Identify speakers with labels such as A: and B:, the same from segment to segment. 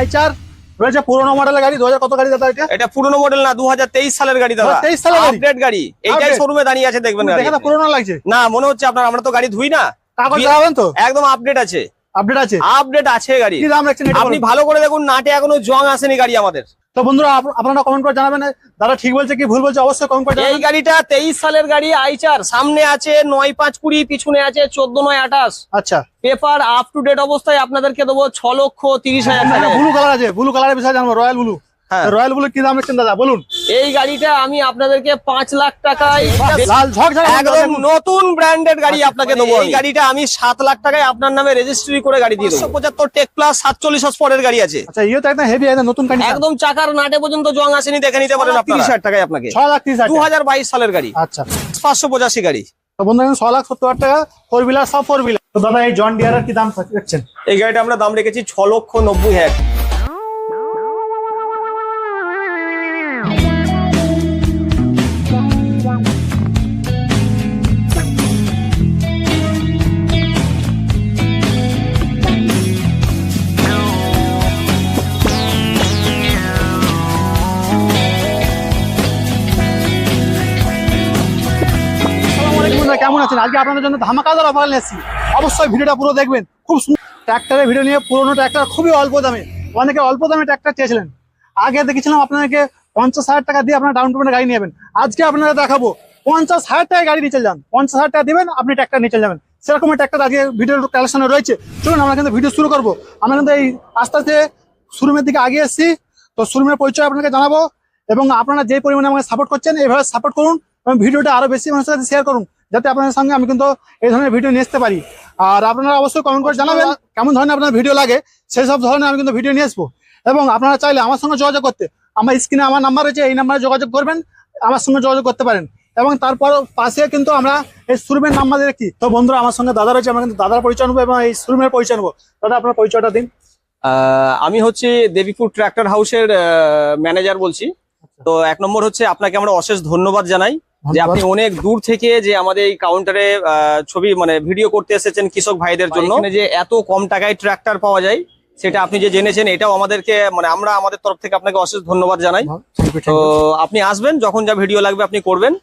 A: আইচার রয়েছে পুরোনো মডেলের গাড়ি দু হাজার কত গাড়ি দাদা এটা?
B: এটা পুরনো মডেল না দু হাজার তেইশ সালের গাড়ি দাদা।
A: তেইশ সালের
B: আপডেট গাড়ি। এইটাই? শোরুমে দাঁড়িয়ে আছে দেখবেন গাড়ি।
A: পুরোনো লাগছে।
B: না মনে হচ্ছে আপনার আমরা তো গাড়ি ধুই না।
A: কাগজ লাগাবেন তো?
B: একদম আপডেট আছে।
A: আপডেট আছে?
B: আপডেট আছে গাড়ি।
A: কি দাম রাখছেন
B: আপনি ভালো করে দেখুন নাটে এখনও জং আসেনি গাড়ি আমাদের।
A: তো বন্ধুরা আপ- আপনারা কমেন্ট করে জানাবেন দাদা ঠিক বলছে কি ভুল বলছে? অবশ্যই কমেন্ট করে
B: এই গাড়িটা তেইশ সালের গাড়ি আইচার। সামনে আছে নয় পাঁচ কুড়ি পিছনে আছে চোদ্দ নয় আঠাশ।
A: আচ্ছা।
B: পেপার আপ টু ডেট অবস্থায় আপনাদেরকে দেবো ছ লক্ষ তিরিশ হাজার
A: ব্লু কালার আছে ব্লু কালারের বিষয়ে জানব রয়্যাল ব্লু। রয়্যাল ব্লু কি দাম রাখছেন দাদা বলুন।
B: এই গাড়িটা আমি আপনাদেরকে পাঁচ লাখ টাকায়
A: লাল ঝক ঝক
B: একদম নতুন ব্র্যান্ডেড গাড়ি আপনাকে দেবো এই গাড়িটা আমি সাত লাখ টাকায় আপনার নামে রেজিস্ট্রি করে গাড়ি দিয়ে দেবো। পঁচাত্তর টেক প্লাস সাতচল্লিশ স্পটের গাড়ি আছে।
A: আচ্ছা ইয়ে তো একদম হেভি নতুন
B: একদম চাকার নাটে পর্যন্ত জং আসেনি দেখে নিতে পারেন তিরিশ হাজার টাকায় আপনাকে।
A: ছ লাখ তিরিশ
B: দু
A: হাজার
B: বাইশ সালের গাড়ি।
A: আচ্ছা।
B: পাঁচশো পঁচাশি গাড়ি।
A: বন্ধু ছ লাখ সত্তর হাজার টাকা ফোর বিলার সব ফোর বিলার তো দাদা এই জন ডিয়ারের কি দাম রাখছেন
B: এই গাড়িটা আমরা দাম রেখেছি ছ লক্ষ নব্বই হাজার।
A: আজকে আপনাদের জন্য ধামাকাদার অফার নিয়ে এসেছি অবশ্যই ভিডিওটা পুরো দেখবেন। খুব ট্র্যাক্টরের ভিডিও নিয়ে পুরোনো ট্র্যাক্টর খুবই অল্প দামে। অনেকে অল্প দামে ট্র্যাক্টর চেয়েছিলেন। আগে দেখেছিলাম আপনাদেরকে পঞ্চাশ হাজার টাকা দিয়ে আপনারা ডাউন পেমেন্টে গাড়ি নেবেন আজকে আপনারা দেখাবো, পঞ্চাশ হাজার টাকায় গাড়ি নিয়ে চলে যান। পঞ্চাশ হাজার টাকা দেবেন, আপনি ট্র্যাক্টর নিয়ে চলে যাবেন। সেরকম ট্র্যাক্টর আগে ভিডিওর কালেকশনে রয়েছে। চলুন, আমরা কিন্তু ভিডিও শুরু করব। আমরা কিন্তু এই আস্তে আস্তে শোরুমের দিকে আগে এসেছি। তো শোরুমের পরিচয় আপনাকে জানাব। এবং আপনারা যে পরিমাণে আমাকে সাপোর্ট করছেন, এইভাবে সাপোর্ট করুন এবং ভিডিওটা আরও বেশি মানুষের সাথে শেয়ার করুন। যাতে আপনাদের সঙ্গে আমি কিন্তু এই ধরনের ভিডিও নিয়ে আসতে পারি। আর আপনারা অবশ্যই কমেন্ট করে জানাবেন কেমন ধরনের আপনার ভিডিও লাগে সেই সব ধরনের আমি কিন্তু ভিডিও নিয়ে আসব। এবং আপনারা চাইলে আমার সঙ্গে যোগাযোগ করতে আমার স্ক্রিনে আমার নাম্বার রয়েছে এই নাম্বারে যোগাযোগ করবেন আমার সঙ্গে যোগাযোগ করতে পারেন। এবং তারপর পাশে কিন্তু আমরা এই শোরুমের নাম্বার দিয়ে রাখি। তো বন্ধুরা আমার সঙ্গে দাদা রয়েছে আমরা কিন্তু দাদার পরিচয় নেব এবং এই শোরুমের পরিচয় নেব। দাদা আপনার পরিচয়টা দিন।
B: আমি হচ্ছে দেবীপুর ট্র্যাক্টর হাউসের ম্যানেজার বলছি। তো এক নম্বর হচ্ছে আপনাকে আমরা অশেষ ধন্যবাদ জানাই। যে আপনি অনেক দূর থেকে যে আমাদের এই কাউন্টারে ছবি মানে ভিডিও করতে এসেছেন কৃষক ভাইদের জন্য। যে এত কম টাকায় ট্র্যাক্টর পাওয়া যায় সেটা আপনি যে জেনেছেন এটাও আমাদেরকে মানে আমরা আমাদের তরফ থেকে আপনাকে অশেষ ধন্যবাদ জানাই। তো আপনি আসবেন যখন যা ভিডিও লাগবে আপনি করবেন।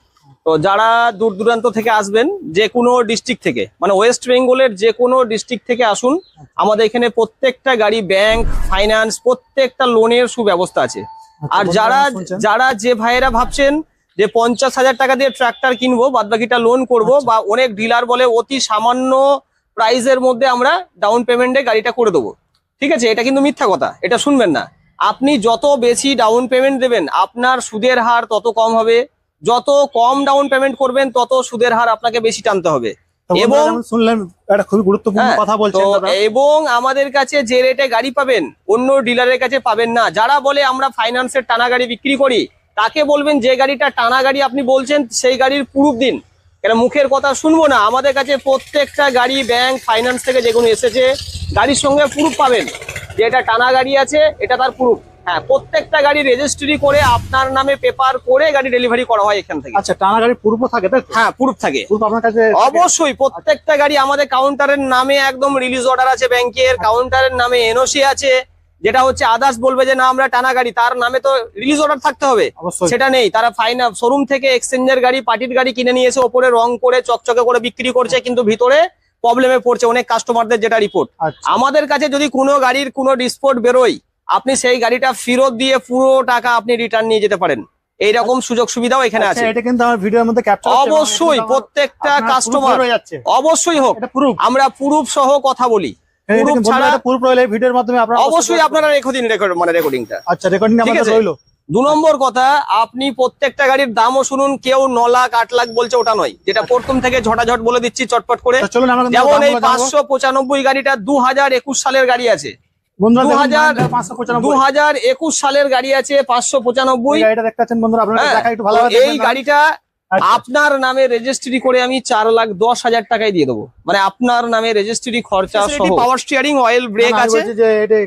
B: তো যারা দূর দূরান্ত থেকে আসবেন যে কোনো ডিস্ট্রিক্ট থেকে মানে ওয়েস্ট বেঙ্গলের যে কোনো ডিস্ট্রিক্ট থেকে আসুন আমাদের এখানে প্রত্যেকটা গাড়ি ব্যাংক ফাইন্যান্স প্রত্যেকটা লোনের সুব্যবস্থা আছে। আর যারা যারা যে ভাইয়েরা ভাবছেন যে পঞ্চাশ হাজার টাকা দিয়ে ট্রাক্টর কিনবো বাদ বাকিটা লোন করব বা অনেক ডিলার বলে অতি সামান্য প্রাইসের মধ্যে আমরা ডাউন পেমেন্টে গাড়িটা করে দেবো। ঠিক আছে? এটা কিন্তু মিথ্যা কথা। এটা শুনবেন না। আপনি যত বেশি ডাউন পেমেন্ট দেবেন আপনার সুদের হার তত কম হবে। যত কম ডাউন পেমেন্ট করবেন তত সুদের হার আপনাকে বেশি টানতে হবে। এবং
A: শুনলেন একটা খুবই গুরুত্বপূর্ণ
B: হ্যাঁ,
A: কথা বলছেন
B: এবং আমাদের কাছে যে রেটে গাড়ি পাবেন অন্য ডিলারের কাছে পাবেন না। যারা বলে আমরা ফাইন্যান্সের টানা গাড়ি বিক্রি করি তাকে বলবেন যে গাড়িটা টানা গাড়ি আপনি বলছেন সেই গাড়ির প্রুফ দিন। কেন মুখের কথা শুনব না? আমাদের কাছে প্রত্যেকটা গাড়ি ব্যাংক ফাইন্যান্স থেকে যেগুলো এসেছে। গাড়ির সঙ্গে প্রুফ পাবেন যে এটা টানা গাড়ি আছে এটা তার প্রুফ। হ্যাঁ প্রত্যেকটা গাড়ি রেজিস্ট্রি করে আপনার নামে পেপার করে গাড়ি ডেলিভারি করা হয় এখান থেকে।
A: আচ্ছা টানা গাড়ি পূর্ব থাকে?
B: হ্যাঁ প্রুফ থাকে।
A: পূর্ব আপনার কাছে
B: অবশ্যই প্রত্যেকটা গাড়ি আমাদের কাউন্টারের নামে একদম রিলিজ অর্ডার আছে ব্যাংকের কাউন্টারের নামে এনওসি আছে। যেটা হচ্ছে আদার্স বলবে যে না আমরা টানা গাড়ি। তার নামে তো রিলিজ অর্ডার থাকতে হবে। সেটা নেই। তারা ফাইনা শোরুম থেকে এক্সচেঞ্জের গাড়ি পার্টির গাড়ি কিনে নিয়ে এসে ওপরে রং করে চকচকে করে বিক্রি করছে কিন্তু ভিতরে প্রবলেমে পড়ছে অনেক কাস্টমারদের যেটা রিপোর্ট
A: আচ্ছা।
B: আমাদের কাছে যদি কোনো গাড়ির কোনো ডিসপোর্ট বেরোয় আপনি সেই গাড়িটা ফেরত দিয়ে পুরো টাকা আপনি রিটার্ন নিয়ে যেতে পারেন। এইরকম সুযোগ সুবিধাও এখানে
A: আচ্ছা,
B: আছে।
A: এটা কিন্তু আমার ভিডিওর মধ্যে ক্যাপচার
B: অবশ্যই প্রত্যেকটা কাস্টমার অবশ্যই হোক। আমরা প্রুফ সহ কথা বলি।
A: ভিডিওর মাধ্যমে
B: অবশ্যই আপনারা রেখে দিন রেকর্ড মানে রেকর্ডিংটা
A: আচ্ছা রেকর্ডিং আমাদের। রইল।
B: দু নম্বর কথা আপনি প্রত্যেকটা গাড়ির দামও শুনুন কেউ ন লাখ আট লাখ বলছে ওটা নয়। যেটা প্রথম থেকে ঝটাঝট বলে দিচ্ছি চটপট করে। যেমন এই পাঁচশো পঁচানব্বই গাড়িটা দু হাজার একুশ সালের গাড়ি আছে।
A: বন্ধুরা দেখুন,
B: 2000
A: পাঁচশো পঁচানব্বই।
B: দু হাজার একুশ সালের গাড়ি আছে পাঁচশো পঁচানব্বই। এই গাড়িটা
A: আচ্ছা।
B: আপনার নামে রেজিস্ট্রি করে আমি চার লাখ দশ হাজার টাকায় দিয়ে দেবো। মানে আপনার নামে রেজিস্ট্রি খরচা পাওয়ার স্টিয়ারিং অয়েল ব্রেক আছে?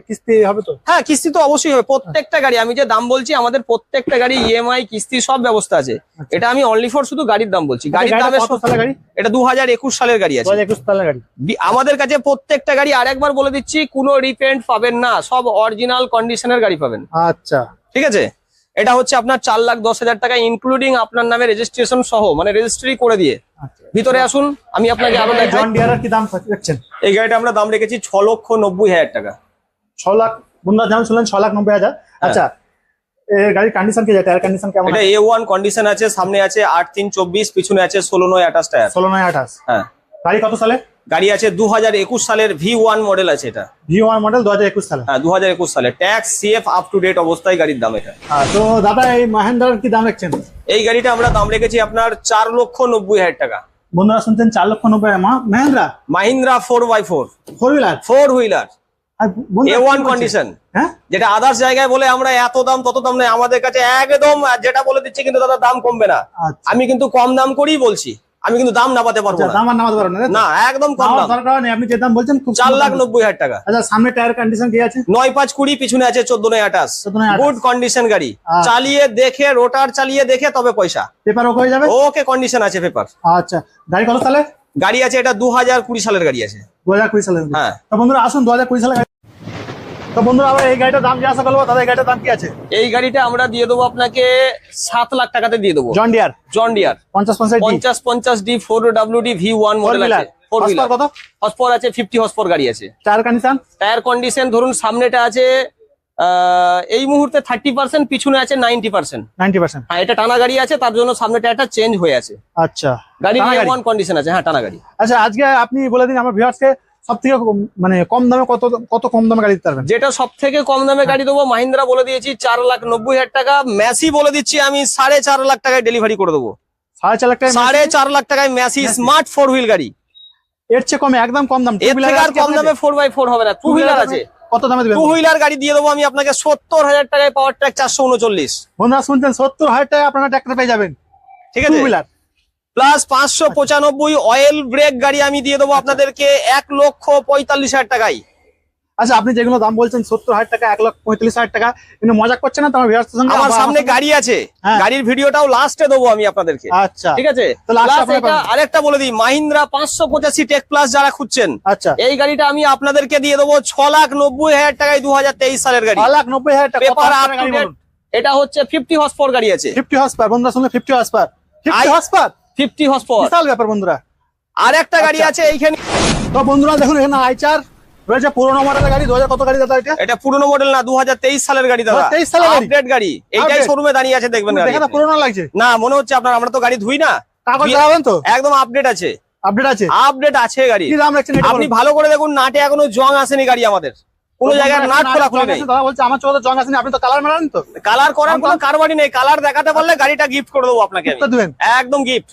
A: কিস্তি হবে তো?
B: হ্যাঁ কিস্তি তো অবশ্যই হবে। প্রত্যেকটা গাড়ি আমি যে দাম বলছি আমাদের প্রত্যেকটা গাড়ি ইএমআই কিস্তি সব ব্যবস্থা আছে। এটা আমি অনলি ফর শুধু গাড়ির দাম বলছি। গাড়ির
A: গাড়িটা
B: দামে
A: কত সালের গাড়ি?
B: এটা দু হাজার একুশ সালের গাড়ি আছে। আমাদের কাছে প্রত্যেকটা গাড়ি আরেকবার বলে দিচ্ছি কোনো রিপেন্ট পাবেন না। সব অরিজিনাল কন্ডিশনের গাড়ি পাবেন।
A: আচ্ছা।
B: ঠিক আছে? এটা হচ্ছে আপনার চার লাখ দশ হাজার টাকা ইনক্লুডিং আপনার নামে রেজিস্ট্রেশন সহ মানে রেজিস্ট্রি করে দিয়ে।
A: আচ্ছা।
B: ভিতরে আসুন আমি আপনাকে
A: আরও কি দাম
B: এই গাড়িটা আমরা দাম রেখেছি ছ লক্ষ নব্বই হাজার টাকা।
A: ছ লাখ বন্ধুরা যেমন শুনলেন ছ লাখ নব্বই হাজার। আচ্ছা এর গাড়ির কন্ডিশন কি যায় টায়ার কন্ডিশন কেমন
B: এটা এ ওয়ান কন্ডিশন আছে সামনে আছে আট তিন চব্বিশ পিছনে আছে ষোলো নয় আঠাশ টায়ার।
A: ষোলো নয় আঠাশ।
B: হ্যাঁ।
A: গাড়ি কত সালে?
B: গাড়ি আছে দু হাজার একুশ সালের ভি ওয়ান মডেল আছে এটা।
A: ভি ওয়ান মডেল দু হাজার একুশ সালে।
B: হ্যাঁ দু হাজার একুশ সালে। Tax CF up to date অবস্থায় গাড়ির দাম এটা।
A: তো দাদা এই মাহেন্দ্রার কি দাম রাখছেন?
B: এই গাড়িটা আমরা দাম রেখেছি আপনার চার লক্ষ নব্বই হাজার টাকা।
A: বন্ধুরা শুনছেন চার লক্ষ নব্বই Mahindra?
B: Mahindra four by four
A: four wheeler
B: four wheeler A one condition
A: হ্যাঁ?
B: যেটা আদার্স জায়গায় বলে আমরা এত দাম তত দাম নেই। আমাদের কাছে একদম যেটা বলে দিচ্ছি কিন্তু দাদা দাম কমবে না।
A: আচ্ছা।
B: আমি কিন্তু কম দাম করেই বলছি। আমি কিন্তু দাম নামাতে পারব
A: আচ্ছা,
B: না।
A: দাম নামাতে পারবেন না
B: না একদম কম দাম।
A: দরকার নেই আপনি যে দাম বলছেন খুব
B: চার
A: সুন্দর
B: লাখ
A: দাম।
B: নব্বই হাজার টাকা।
A: আচ্ছা সামনে টায়ার কন্ডিশন কি আছে?
B: নয় পাঁচ কুড়ি পিছনে আছে চোদ্দ নয় আঠাশ।
A: 14 নয় 28
B: গুড কন্ডিশন গাড়ি।
A: আচ্ছা।
B: চালিয়ে দেখে রোটার চালিয়ে দেখে তবে পয়সা।
A: পেপার ওকে হয়ে যাবে?
B: ওকে কন্ডিশন আছে পেপার
A: আচ্ছা গাড়ি কত সালে?
B: গাড়ি আছে এটা দু হাজার কুড়ি সালের গাড়ি আছে।
A: দু হাজার কুড়ি সালে
B: হ্যাঁ।
A: তো বন্ধুরা আসুন দু হাজার কুড়ি সালে গাড়ি তো বন্ধুরা আবার এই গাড়িটার দাম জিজ্ঞাসা করব গাড়িটার দাম কি আছে?
B: এই গাড়িটা আমরা দিয়ে দেবো আপনাকে সাত লাখ টাকাতে দিয়ে দেবো।
A: জন ডিয়ার
B: জন ডিয়ার
A: পঞ্চাশ পঞ্চাশ
B: পঞ্চাশ পঞ্চাশ D four W D V one model আছে। ফোর হুইলার
A: কত?
B: হসপর আছে ফিফটি হসপর গাড়ি আছে।
A: টায়ার কন্ডিশন
B: টায়ার কন্ডিশন ধরুন সামনেটা আছে এই মুহূর্তে থার্টি পার্সেন্ট পিছনে আছে নাইনটি পার্সেন্ট
A: নাইনটি পার্সেন্ট
B: হ্যাঁ এটা টানা গাড়ি আছে তার জন্য সামনে টায়ারটা চেঞ্জ হয়ে আছে।
A: আচ্ছা
B: গাড়ি
A: গাড়ি?
B: ওয়ান কন্ডিশন আছে হ্যাঁ টানা গাড়ি।
A: আচ্ছা আজকে আপনি বলে দিন আমার ভিউয়ার্সকে সব থেকে মানে কম দামে কত কত কম দামে গাড়ি দিতে পারবেন?
B: যেটা সব থেকে কম দামে গাড়ি দেবো মাহিন্দ্রা বলে দিয়েছি চার লাখ নব্বই হাজার টাকা। ম্যাসি বলে দিচ্ছি আমি সাড়ে চার লাখ টাকায় ডেলিভারি করে দেবো।
A: সাড়ে চার লাখ টাকা
B: সাড়ে চার লাখ টাকায় ম্যাসি স্মার্ট ফোর হুইল গাড়ি।
A: এর চেয়ে কমে একদম কম দাম।
B: এর থেকে আর কম দামে ফোর বাই ফোর হবে না। টু হুইলার আছে
A: কত দামে দেবেন?
B: টু হুইলার গাড়ি দিয়ে দেবো আমি আপনাকে সত্তর হাজার টাকায় পাওয়ার ট্র্যাক চারশো উনচল্লিশ।
A: বন্ধুরা শুনছেন সত্তর হাজার টাকা আপনারা ট্র্যাক্টর পেয়ে যাবেন।
B: ঠিক আছে?
A: টু হুইলার
B: প্লাস পাঁচশো পঁচানব্বই অয়েল ব্রেক গাড়ি আমি দিয়ে দেবো আপনাদেরকে এক লক্ষ পঁয়তাল্লিশ হাজার টাকায়।
A: আচ্ছা আপনি যেগুলো দাম বলছেন সত্তর হাজার টাকা এক লাখ পঁয়তাল্লিশ হাজার টাকা কিন্তু মজা করছে না? তোমার
B: আমার সামনে গাড়ি আছে।
A: হ্যাঁ।
B: গাড়ির ভিডিওটাও লাস্টে দেবো আমি আপনাদেরকে।
A: আচ্ছা।
B: ঠিক আছে। আরেকটা বলে দিই মাহিন্দ্রা পাঁচশো পঁচাশি টেক প্লাস যারা খুঁজছেন
A: আচ্ছা।
B: এই গাড়িটা আমি আপনাদেরকে দিয়ে দেবো ছ লাখ নব্বই হাজার টাকায় দু হাজার তেইশ সালের গাড়ি।
A: ছ লাখ নব্বই হাজার টাকা
B: এটা হচ্ছে ফিফটি হর্স পাওয়ার গাড়ি আছে।
A: ফিফটি হর্স পার বন্ধুরা শুনলে fifty horse power fifty
B: I-
A: horse power
B: fifty horse power
A: বিশাল ব্যাপার বন্ধুরা।
B: আর একটা গাড়ি
A: আচ্ছা।
B: আছে এইখানে।
A: তো বন্ধুরা দেখুন এখানে আইচার রয়েছে পুরোনো মডেলের গাড়ি দু হাজার কত গাড়ি দাদা এটা?
B: এটা পুরনো মডেল না দু হাজার তেইশ সালের গাড়ি দাদা।
A: 2023 সালের গাড়ি?
B: আপডেট গাড়ি। এইটাই শোরুমে দাঁড়িয়ে আছে দেখবেন গাড়ি
A: পুরোনো লাগছে।
B: না মনে হচ্ছে আপনার আমরা তো গাড়ি ধুই না।
A: কাগজ লাগাবেন তো?
B: একদম আপডেট আছে।
A: আপডেট আছে?
B: আপডেট আছে গাড়ি।
A: কি দাম রাখছেন এটা
B: আপনি ভালো করে দেখুন নাটে এখনও জং আসেনি গাড়ি আমাদের। কোনো জায়গায় নাট খোলা খুলে নেই
A: দাদা বলছে আমার চোখে জং আসেনি আপনি তো কালার মারান তো?
B: কালার করার কোনো কারবারই নেই কালার দেখাতে পারলে গাড়িটা গিফট করে দেবো আপনাকে একদম গিফট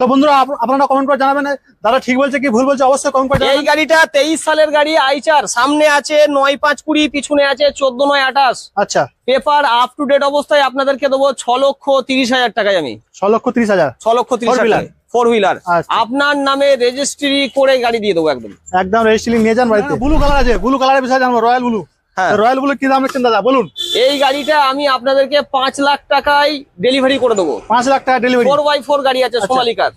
A: তো বন্ধুরা আপনারা কমেন্ট করে জানাবেন দাদা ঠিক বলছে কি ভুল বলছে? অবশ্যই কমেন্ট করে
B: এই গাড়িটা তেইশ সালের গাড়ি আইচার। সামনে আছে নয় পাঁচ কুড়ি পিছনে আছে চোদ্দ নয় আঠাশ।
A: আচ্ছা।
B: পেপার আপ টু ডেট অবস্থায় আপনাদেরকে দেবো ছ লক্ষ তিরিশ হাজার টাকায় আমি।
A: ছ লক্ষ তিরিশ হাজার।
B: ছ লক্ষ তিরিশ
A: wheeler?
B: ফোর হুইলার
A: আচ্ছা।
B: আপনার নামে রেজিস্ট্রি করে গাড়ি দিয়ে দেবো একদম।
A: একদম রেজিস্ট্রি নিয়ে যান বাড়িতে। ব্লু কালার আছে ব্লু কালারের বিষয়ে জানব রয়্যাল ব্লু
B: হ্যাঁ।
A: রয়্যাল বুলেট কি দাম রাখছেন দাদা বলুন।
B: এই গাড়িটা আমি আপনাদেরকে পাঁচ লাখ টাকায় ডেলিভারি করে দেবো।
A: পাঁচ লাখ টাকা ডেলিভারি
B: ফোর বাই ফোর গাড়ি আছে
A: সোমালিকার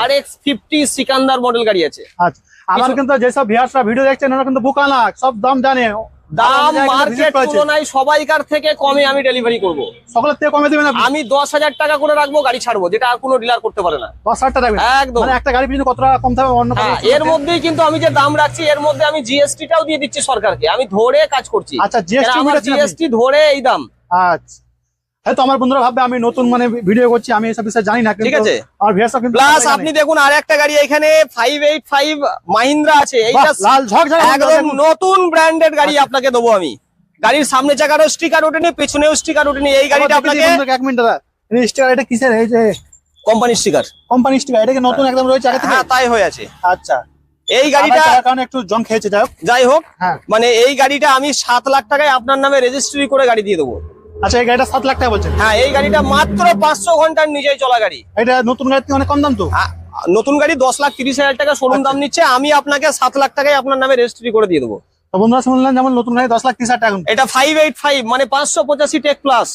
B: আর এক্স ফিফটি সিকান্দার মডেল গাড়ি আছে।
A: আচ্ছা। আমার কিন্তু যেসব ভিয়ার্সরা ভিডিও দেখছেন ওরা কিন্তু বুকানা সব দাম জানে।
B: দাম মার্কেট তুলনায় সবাইকার থেকে কমে আমি ডেলিভারি করব।
A: সকলের থেকে কমে দেবেন
B: আমি দশ হাজার টাকা করে রাখব গাড়ি ছাড়বো যেটা আর কোনো ডিলার করতে পারে না।
A: দশ হাজার টাকা
B: একদম।
A: মানে একটা গাড়ি পিছনে কত টাকা কম থাকবে অন্য
B: হ্যাঁ, এর মধ্যেই কিন্তু আমি যে দাম রাখছি এর মধ্যে আমি জিএসটি টাও দিয়ে দিচ্ছি সরকারকে। আমি ধরে কাজ করছি।
A: আচ্ছা?
B: জিএসটি ধরে এই দাম।
A: আচ্ছা। হয়তো আমার বন্ধুরা ভাববে আমি নতুন মানে ভিডিও করছি আমি এসব বিষয়ে জানি না
B: ঠিক আছে।
A: আমার ভিউয়ার্সরা কিন্তু
B: প্লাস আপনি দেখুন আর একটা গাড়ি এখানে ফাইভ এইট ফাইভ মাহিন্দ্রা আছে এইটা
A: লাল ঝকঝকে
B: একদম নতুন ব্র্যান্ডেড গাড়ি আপনাকে দেবো আমি। গাড়ির সামনে চাকারও স্টিকার ওঠেনি পেছনেও স্টিকার ওঠেনি এই গাড়িটা আপনাকে
A: এক মিনিট দাদা স্টিকার এটা কিসের? এই যে
B: কোম্পানির স্টিকার
A: কোম্পানি স্টিকার এটা কি নতুন একদম রয়েছে আগে থেকে?
B: হ্যাঁ তাই হয়ে আছে।
A: আচ্ছা।
B: এই গাড়িটা
A: কারণে একটু জং খেয়েছে যাই হোক।
B: যাই হোক
A: হ্যাঁ।
B: মানে এই গাড়িটা আমি সাত লাখ টাকায় আপনার নামে রেজিস্ট্রি করে গাড়ি দিয়ে দেবো।
A: আচ্ছা এই গাড়িটা সাত লাখ টাকা বলছেন?
B: হ্যাঁ এই গাড়িটা মাত্র পাঁচশো ঘণ্টার নিজেই চলা গাড়ি।
A: এটা নতুন থেকে অনেক কম দাম তো?
B: আ- নতুন গাড়ি দশ লাখ তিরিশ হাজার টাকা শোরুম দাম নিচ্ছে আমি আপনাকে সাত লাখ টাকায় আপনার নামে রেজিস্ট্রি করে দিয়ে দেবো।
A: তো বন্ধুরা শুনলেন যেমন নতুন গাড়ি দশ লাখ তিরিশ হাজার টাকা
B: এটা ফাইভ এইট ফাইভ মানে পাঁচশো পঁচাশি টেক প্লাস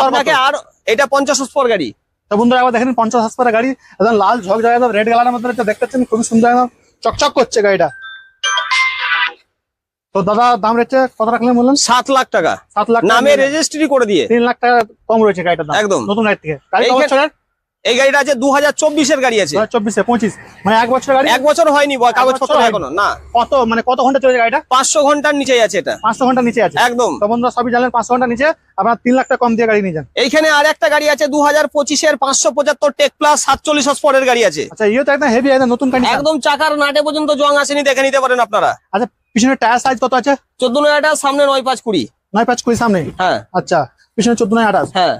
B: আপনাকে আর এটা পঞ্চাশ স্পর গাড়ি।
A: তো বন্ধুরা দেখেন পঞ্চাশ গাড়ি একদম লাল ঝকঝক রেড কালারের মধ্যে রয়েছে। দেখতে পাচ্ছেন খুবই সুন্দর চকচক করছে গাড়িটা। তো দাদা দাম রয়েছে কত রাখলেন বললেন?
B: সাত লাখ টাকা।
A: সাত লাখ
B: নামে রেজিস্ট্রি করে দিয়ে।
A: তিন লাখ টাকা কম রয়েছে গাড়িটার দাম।
B: একদম।
A: নতুন গাড়ি থেকে।
B: এই গাড়িটা আছে দু হাজার চব্বিশের গাড়ি আছে।
A: চব্বিশে পঁচিশ। মানে এক বছর গাড়ি?
B: এক বছর হয়নি
A: বছর
B: এখনও না।
A: কত মানে কত ঘণ্টা চলেছে গাড়িটা?
B: পাঁচশো ঘণ্টার নিচে আছে এটা।
A: পাঁচশো ঘণ্টা নিচে আছে।
B: একদম।
A: বন্ধুরা সবই জানলেন পাঁচশো ঘণ্টা নিচে আপনার তিন লাখ টাকা কম দিয়ে গাড়ি নিয়ে যান।
B: এইখানে আর একটা গাড়ি আছে দু হাজার পঁচিশের পাঁচশো পঁচাত্তর টেক প্লাস সাতচল্লিশ স্পরের গাড়ি আছে।
A: আচ্ছা ইয়ে তো একদম হেভি একদম নতুন গাড়ি
B: একদম চাকার নাটে পর্যন্ত জং আসেনি দেখে নিতে পারেন আপনারা।
A: আচ্ছা পিছনে টায়ার সাইজ কত আছে?
B: চোদ্দ নয়টা সামনে নয় পাঁচ কুড়ি।
A: নয় পাঁচ কুড়ি সামনে?
B: হ্যাঁ।
A: আচ্ছা পিছনে চোদ্দ নয় আঠাশ।
B: হ্যাঁ।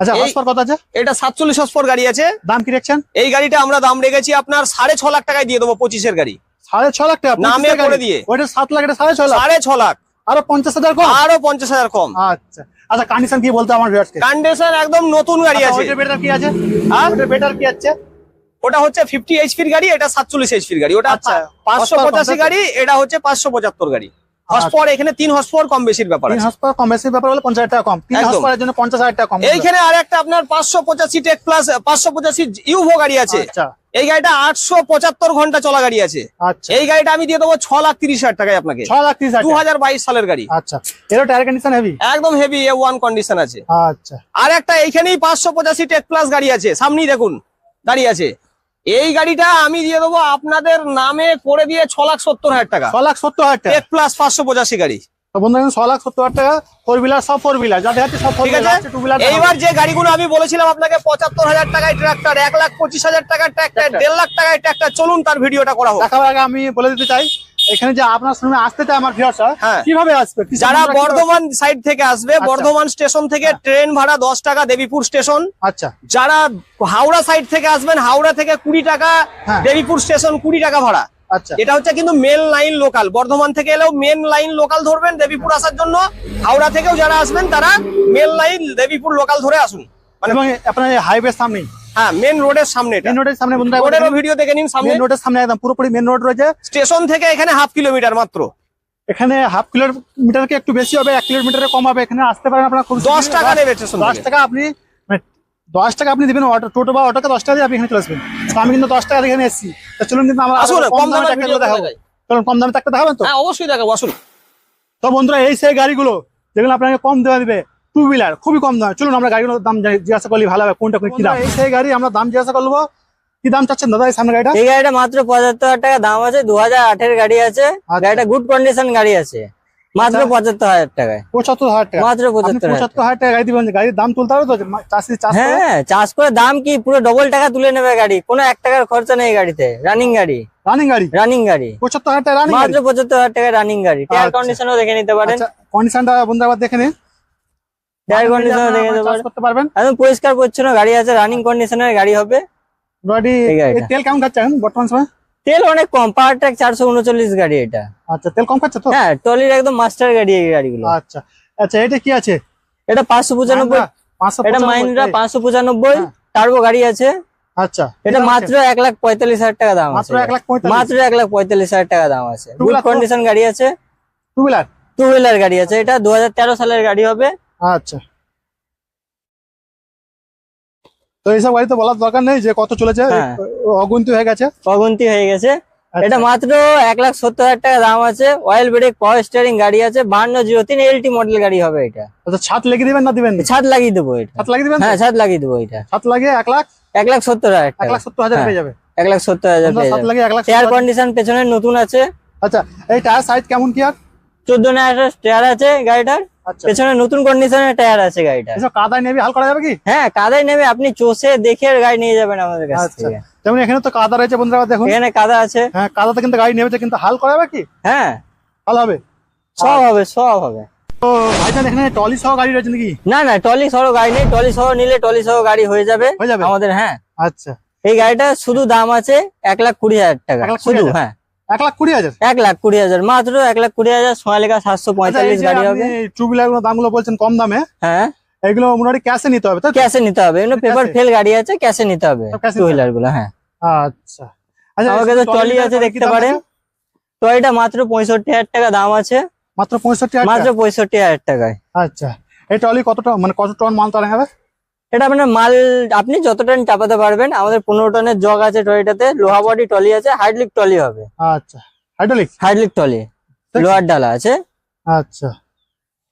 A: আচ্ছা হসপার কত আছে?
B: এটা সাতচল্লিশ গাড়ি আছে।
A: দাম কি রাখছেন?
B: এই গাড়িটা আমরা দাম রেখেছি আপনার সাড়ে ছ লাখ টাকায় দিয়ে দেবো পঁচিশের গাড়ি।
A: সাড়ে ছ লাখ টাকা
B: নামে করে দিয়ে।
A: ওইটা সাত লাখ এটা সাড়ে ছ লাখ।
B: সাড়ে ছ লাখ।
A: আরও পঞ্চাশ হাজার কম?
B: আরও পঞ্চাশ হাজার কম।
A: আচ্ছা। আচ্ছা কন্ডিশন কি বলতে আমার
B: কন্ডিশন একদম নতুন গাড়ি আছে।
A: বেটার কি আছে? হ্যাঁ? ওইটা বেটার কি আছে?
B: ওটা হচ্ছে ফিফটি এইচপির গাড়ি এটা সাতচল্লিশ এইচপির গাড়ি। ওটা
A: আচ্ছা,
B: পাঁচশো পঁচাশি গাড়ি এটা হচ্ছে পাঁচশো পঁচাত্তর গাড়ি। হসপর এখানে তিন হসপর কম বেশির ব্যাপার
A: তিন
B: আছে।
A: কম বেশি ব্যাপার হলে পঞ্চাশ টাকা কম। তিন
B: একদম।
A: জন্য পঞ্চাশ হাজার টাকা কম
B: এইখানে আর একটা আপনার পাঁচশো পঁচাশি টেক প্লাস পাঁচশো পঁচাশি ইউভো গাড়ি আছে।
A: আচ্ছা।
B: এই গাড়িটা আটশো পঁচাত্তর ঘণ্টা চলা গাড়ি আছে।
A: আচ্ছা।
B: এই গাড়িটা আমি দিয়ে দেবো ছ লাখ তিরিশ হাজার টাকায় আপনাকে।
A: ছ লাখ তিরিশ
B: দু
A: হাজার
B: বাইশ সালের গাড়ি।
A: আচ্ছা। এরও টায়ার কন্ডিশন হেভি
B: একদম হেভি এ ওয়ান কন্ডিশন আছে।
A: আচ্ছা।
B: আর একটা এইখানেই পাঁচশো পঁচাশি টেক প্লাস গাড়ি আছে। সামনেই দেখুন দাঁড়িয়ে আছে। এই গাড়িটা আমি দিয়ে দেবো আপনাদের নামে করে দিয়ে ছ লাখ সত্তর হাজার টাকা।
A: ছ লাখ সত্তর হাজার টাকা।
B: প্লাস পাঁচশো পঁচাশি গাড়ি। এইবার যে গাড়িগুলো আমি বলেছিলাম আপনাকে পঁচাত্তর হাজার টাকায় ট্রাক্টর এক লাখ পঁচিশ হাজার টাকার ট্রাক্টর দেড় লাখ টাকায় ট্রাক্টর চলুন তার ভিডিওটা করা হোক।
A: আগে আমি বলে দিতে চাই এখানে যে আপনার শুনে আসতে চাই আমার ভিউয়ার্সরা
B: হ্যাঁ।
A: কীভাবে আসবে?
B: যারা বর্ধমান সাইড থেকে আসবে
A: আচ্ছা।
B: বর্ধমান স্টেশন থেকে ট্রেন ভাড়া দশ টাকা দেবীপুর স্টেশন
A: আচ্ছা।
B: যারা হাওড়া সাইড থেকে আসবেন হাওড়া থেকে কুড়ি টাকা
A: হ্যাঁ।
B: দেবীপুর স্টেশন কুড়ি টাকা ভাড়া।
A: আচ্ছা।
B: এটা হচ্ছে কিন্তু মেন লাইন লোকাল বর্ধমান থেকে এলেও মেন লাইন লোকাল ধরবেন দেবীপুর আসার জন্য। হাওড়া থেকেও যারা আসবেন তারা মেন লাইন দেবীপুর লোকাল ধরে আসুন। মানে
A: আপনার হাইওয়ে সামনে
B: হ্যাঁ মেন রোডের সামনে
A: মেন রোডের সামনে বন্ধুরা
B: রোডেরও ভিডিও দেখে নিন সামনে।
A: মেন রোডের সামনে একদম পুরোপুরি মেন রোড রয়েছে।
B: স্টেশন থেকে এখানে হাফ কিলোমিটার মাত্র।
A: এখানে হাফ কিলোমিটার কি একটু বেশি হবে এক কিলোমিটারে কম হবে। এখানে আসতে পারেন আপনার খুব
B: দশ টাকা নেবে
A: দশ টাকা আপনি মানে দশ টাকা আপনি দিবেন অটো টোটো বা অটোকে দশ টাকা দিয়ে আপনি এখানে চলে আসবেন। আমি কিন্তু দশ টাকা দিয়ে এখানে এসেছি। চলুন কিন্তু আমরা
B: কম
A: দেখাবো। চলুন কম দামে দেখাবেন তো?
B: হ্যাঁ অবশ্যই দেখাবো আসুন।
A: তো বন্ধুরা এই সেই গাড়িগুলো যেগুলো আপনাকে কম দেওয়া দিবে টু হুইলার খুবই কম দাম। চলুন আমরা গাড়িগুলোর দাম জিজ্ঞাসা করলে ভালো হবে কোনটা কোন- কি দাম। সেই গাড়ি আমরা দাম জিজ্ঞাসা করব। কি দাম চাচ্ছেন দাদা এই সামনে গাড়িটা?
C: এই গাড়িটা মাত্র পঁচাত্তর হাজার টাকা দাম আছে দু হাজার আটের গাড়ি আছে।
A: আচ্ছা।
C: গাড়িটা গুড কন্ডিশন গাড়ি আছে। মাত্র
A: আচ্ছা।
C: পঁচাত্তর হাজার টাকায়।
A: পঁচাত্তর হাজার টাকা।
C: মাত্র পঁচাত্তর
A: পঁচাত্তর হাজার টাকা গাড়ি দিবেন গাড়ির দাম তুলতে হবে তো? চাষি?
C: হ্যাঁ চাষ করে দাম কি? পুরো ডবল টাকা তুলে নেবে গাড়ি। কোনো এক টাকার খরচা নেই গাড়িতে। রানিং গাড়ি।
A: রানিং গাড়ি?
C: রানিং গাড়ি।
A: পঁচাত্তর হাজার টাকা রানিং গাড়ি?
C: মাত্র পঁচাত্তর হাজার টাকা রানিং গাড়ি। টায়ার
A: আচ্ছা।
C: কন্ডিশনও দেখে নিতে পারেন।
A: আচ্ছা কন্ডিশনটা বন্ধু আবার দেখে নিন।
C: টায়ার কন্ডিশনও দেখে নিতে
A: করতে পারবেন।
C: একদম পরিষ্কার পরিচ্ছন্ন গাড়ি আছে রানিং কন্ডিশনের গাড়ি হবে।
A: গাড়ি তেল কেমন খাচ্ছে এখন বর্তমান সময়?
C: তেল অনেক কম পাওয়ার ট্র্যাক চারশো উনচল্লিশ গাড়ি এটা।
A: আচ্ছা তেল কম খাচ্ছে তো?
C: হ্যাঁ টলির একদম মাস্টার গাড়ি এই গাড়িগুলো।
A: আচ্ছা আচ্ছা এটা কি আছে?
C: এটা পাঁচশো পঁচানব্বই। এটা
A: পঁচানব্বই।
C: পাঁচশো পঁচানব্বই
A: হ্যাঁ।
C: টার্বো গাড়ি আছে।
A: আচ্ছা
C: এটা মাত্র এক লাখ পঁয়তাল্লিশ হাজার টাকা দাম আছে
A: মাত্র এক লাখ পঁয়তাল্লিশ।
C: হাজার টাকা দাম আছে। গুড কন্ডিশন গাড়ি আছে।
A: টু হুইলার
C: টু হুইলার গাড়ি আছে। এটা দু হাজার তেরো সালের গাড়ি হবে।
A: আচ্ছা। তো এইসব গাড়ি তো বলার দরকার নেই যে কত চলেছে
C: হ্যাঁ।
A: অগুন্তি হয়ে গেছে?
C: অগুন্তি হয়ে গেছে।
A: আচ্ছা।
C: এটা মাত্র এক লাখ সত্তর হাজার টাকা দাম আছে। অয়েল ব্রেক পাওয়ার স্টিয়ারিং গাড়ি আছে বান্ন জিরো তিন এলটি মডেল গাড়ি হবে এটা।
A: আচ্ছা ছাদ লেগে দিবেন না দিবেন
C: ছাদ লাগিয়ে দেবো এটা।
A: ছাদ লাগিয়ে দিবেন
C: হ্যাঁ ছাদ লাগিয়ে দেবো এটা।
A: ছাদ লাগিয়ে এক লাখ?
C: এক লাখ সত্তর হাজার
A: এক লাখ সত্তর হাজার
C: হ্যাঁ।
A: পেয়ে যাবে।
C: এক লাখ সত্তর হাজার পেয়ে যাবে। টায়ার কন্ডিশন পেছনে নতুন আছে।
A: আচ্ছা এই টায়ার সাইজ কেমন কি আর?
C: নাইটের টায়ার আছে গাড়িটার।
A: আচ্ছা।
C: পেছনে নতুন কন্ডিশনের টায়ার আছে গাড়িটা
A: এসব কাদায় নেবে হাল করা যাবে কি?
C: হ্যাঁ কাদায় নেবে আপনি চষে দেখে গাড়ি নিয়ে যাবেন আমাদের কাছ
A: আচ্ছা। যেমন এখানে তো কাদা রয়েছে বন্ধুরা আবার দেখুন।
C: এখানে কাদা আছে।
A: হ্যাঁ কাদাতে কিন্তু গাড়ি নেমেছে কিন্তু হাল করা যাবে কি?
C: হ্যাঁ।
A: হাল হবে?
C: সব হবে সব হবে।
A: তো ভাইজান এখানে টলি সহ গাড়ি রয়েছে নাকি?
C: না না টলি সহ গাড়ি নেই। টলি সহ নিলে টলি সহ গাড়ি হয়ে যাবে আমাদের হ্যাঁ।
A: আচ্ছা।
C: এই গাড়িটা শুধু দাম আছে এক লাখ কুড়ি হাজার টাকা। শুধু হ্যাঁ।
A: এক লাখ কুড়ি হাজার?
C: এক লাখ কুড়ি হাজার মাত্র এক লাখ কুড়ি হাজার সোনালিকা সাতশো
A: আচ্ছা,
C: পঁয়তাল্লিশ গাড়ি হবে।
A: টু হুইলারগুলো দামগুলো বলছেন কম দামে
C: হ্যাঁ।
A: এগুলো মোটামুটি ক্যাশে নিতে হবে তো?
C: ক্যাশে নিতে হবে এগুলো পেপার ফেল গাড়ি আছে ক্যাশে নিতে হবে টু হুইলারগুলো হ্যাঁ।
A: আচ্ছা। আচ্ছা
C: আমার কাছে আছে দেখতে পারেন। তো মাত্র পঁয়ষট্টি হাজার টাকা দাম আছে।
A: মাত্র পঁয়ষট্টি
C: মাত্র পঁয়ষট্টি হাজার টাকায়।
A: আচ্ছা। এই ট্রলি কত টন মানে কত টন মাল তোলা হবে
C: এটা আপনার মাল আপনি যত টান চাপাতে পারবেন আমাদের পনেরো টনের জগ আছে টলিটাতে লোহা বডি টলি আছে হাইড্রোলিক টলি হবে।
A: আচ্ছা হাইড্রোলিক
C: হাইড্রোলিক টলি লোহার ডালা আছে।
A: আচ্ছা।